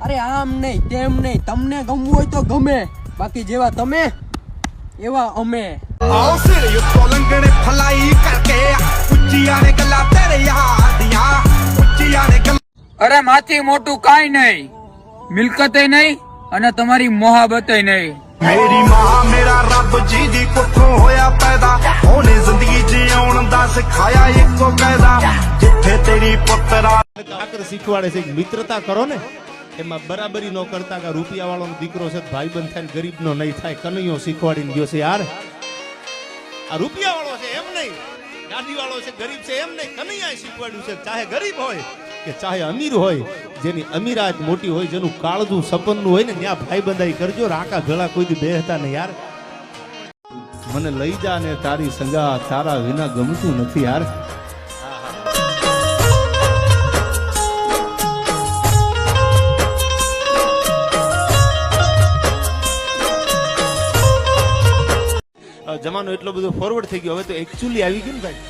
અરે આમ નહીં તેમ નહીં તમને ગમવું હોય તો ગમે બાકી જેવા તમે એવા અમે ਆਓ ਸਿਰ ਉੱਤੋਂ ਲੰਘਣੇ ਫਲਾਈ ਕਰਕੇ ਉੱਚੀਆਂ ਨੇ ਗੱਲਾਂ ਤੇਰੇ ਯਾਰ ਦੀਆਂ ਉੱਚੀਆਂ ਨੇ ਗੱਲਾਂ અરે માથી મોટું કાંઈ નહીં મિલકતે નહીં અને તમારી મોહાબતે નહીં ਮੇਰੀ ਮਾਂ ਮੇਰਾ ਰੱਬ ਜੀ ਦੀ ਕੁੱਖੋਂ ਹੋਇਆ ਪੈਦਾ ਉਹਨੇ ਜ਼ਿੰਦਗੀ ਜਿਉਣ ਦਾ ਸਿਖਾਇਆ ਇੱਕੋ ਕਾਇਦਾ ਜਿੱਥੇ ਤੇਰੀ ਪੁੱਤਰਾ ઠાકર શીખવાડે છે કે મિત્રતા કરો ને એમાં બરાબરી ન કરતા કે રૂપિયા વાળો દીકરો છે, ભાઈબંધ થાય ગરીબ નો નહીં થાય, કનૈયો શીખવાડીને ગયો છે, યાર. આ રૂપિયા વાળો છે, એમ નહીં. ગાડી વાળો છે, ગરીબ છે, એમ નહીં. કનૈયાએ શીખવાડ્યું છે, ચાહે ગરીબ હોય કે ચાહે અમીર હોય, જેની અમીરાત મોટી હોય, જેનું કાળજું સપનનું હોય ને, ત્યાં ભાઈબંધાઈ કરજો, રાકા ગળા કોઈ દી બેહતા ને યાર. મને લઈ જા ને તારી સંગા, તારા વિના ગમતું નથી, યાર. જમાનો એટલો બધો ફોરવર્ડ થઈ ગયો. હવે તો એકચ્યુઅલી આવી ગયું ને ભાઈ.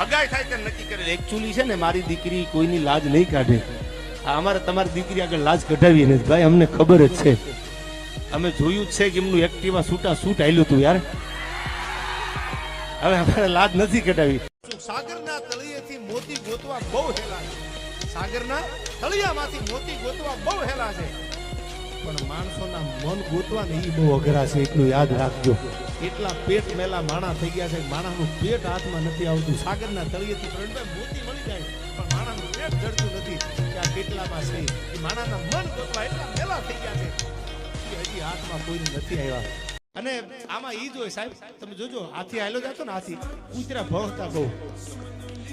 હગાઈ થાય ત્યારે નક્કી કરે. એકચ્યુઅલી છે ને, મારી દીકરી કોઈની લાજ નહીં કાઢે. અમારે તમારી દીકરી આગળ લાજ કઢાવી નથી ભાઈ, અમને ખબર જ છે. અમે જોયું જ છે કે એમનું એક્ટિવા સૂટા સૂટ આયલું હતું યાર. હવે અમારે લાજ નથી કઢાવી. સાગરના તળિયેથી મોતી ગોતવા બહુ હેલા છે. સાગરના તળિયામાંથી મોતી ગોતવા બહુ હેલા છે. પણ માણસોના મન ગોતવા બહુ અઘરા છે, એટલું યાદ રાખજો. એટલા પેટ મેલા માણા થઈ ગયા છે, માણાનું પેટ હાથમાં નથી આવતું. સાગરના તળિયેથી પ્રવીણભાઈ મોતી મળી જાય, પણ માણાનું પેટ જડતું નથી. કે આ કેટલામાં છે? એ માણાના મન ગોતવા એટલા મેલા થઈ ગયા છે હજી હાથમાં કોઈને નથી આવ્યા. અને આમાં ઈ જોય સાહેબ, તમે જોજો, હાથી આયલો જતો ને હાથી. કૂતરા ભણતા બહુ.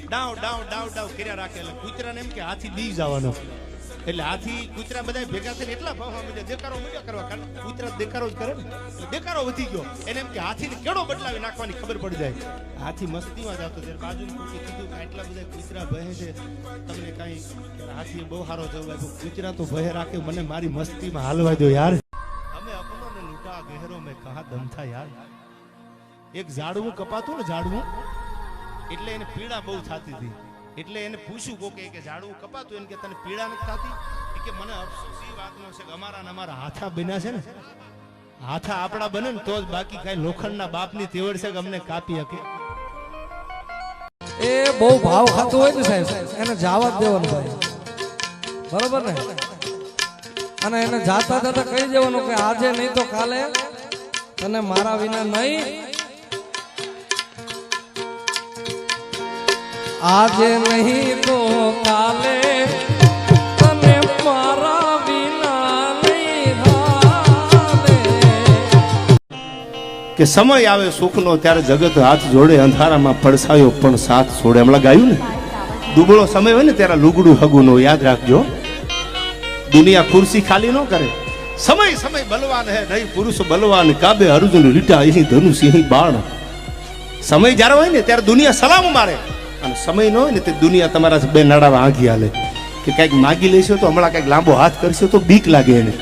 ડાવ ડાવ ડાવ ડાવ કર્યા રાખે. એટલે કૂતરાને એમ કે હાથી બી જવાનો. એટલે હાથી કૂતરા બધા ભેગા થઈને એટલા ભાવવા મળ્યા. દેકારો મળ્યા કરવા કારણ કૂતરા દેકારો જ કરે ને. દેકારો વધી ગયો. એને એમ કે હાથીને કેડો બદલાવી નાખવાની ખબર પડી જાય. હાથી મસ્તીમાં જતો ત્યારે બાજુ કીધું કે આટલા બધા કૂતરા ભહે છે. તમને કાંઈ હાથી બહુ સારો જવાબ આપ્યો. કૂતરા તો ભય રાખે. મને મારી મસ્તીમાં હાલવા દો યાર. અમે અપનો ને લૂટા ગહેરો મેં કહા દમથા યાર. એક ઝાડવું કપાતું ને ઝાડવું? એટલે એને પીડા બહુ થતી હતી. એટલે એને પૂછ્યું કોકે કે ઝાડવું કપાતું એને કે તને પીડા નથી થતી? કે મને અફસોસ એ વાતનો છે કે અમારા અમારા હાથા બન્યા છે ને. હાથા આપણા બને ને તો જ બાકી કઈ લોખંડના બાપની તેવડ છે કે અમને કાપી શકે એ બહુ ભાવ ખાતું હોય ને સાહેબ, એને જવા જ દેવાનું ભાઈ. બરોબર ને? અને એને જાતા જાતા કહી દેવાનું કે આજે નહીં તો કાલે તને મારા વિના નહીં આજે નહીં તો કાલે કે સમય આવે સુખનો ત્યારે જગત હાથ જોડે અંધારામાં પડસાયો પણ સાથ છોડે. હમણાં ગાયું ને? દુબળો સમય હોય ને ત્યારે લુગડું હગું નો યાદ રાખજો. દુનિયા ખુરશી ખાલી ન કરે. સમય સમય બલવાન હે, નહીં પુરુષ બલવાન. કાબે અર્જુન લીટા અહીં ધનુષ, અહીં બાણ. સમય જ્યારે હોય ને ત્યારે દુનિયા સલામ મારે. અને સમય ન હોય ને તે દુનિયા તમારા બે નાડા આંખી હાલે. કે કાંઈક માગી લેશો તો હમણાં કંઈક લાંબો હાથ કરશો તો બીક લાગે એને.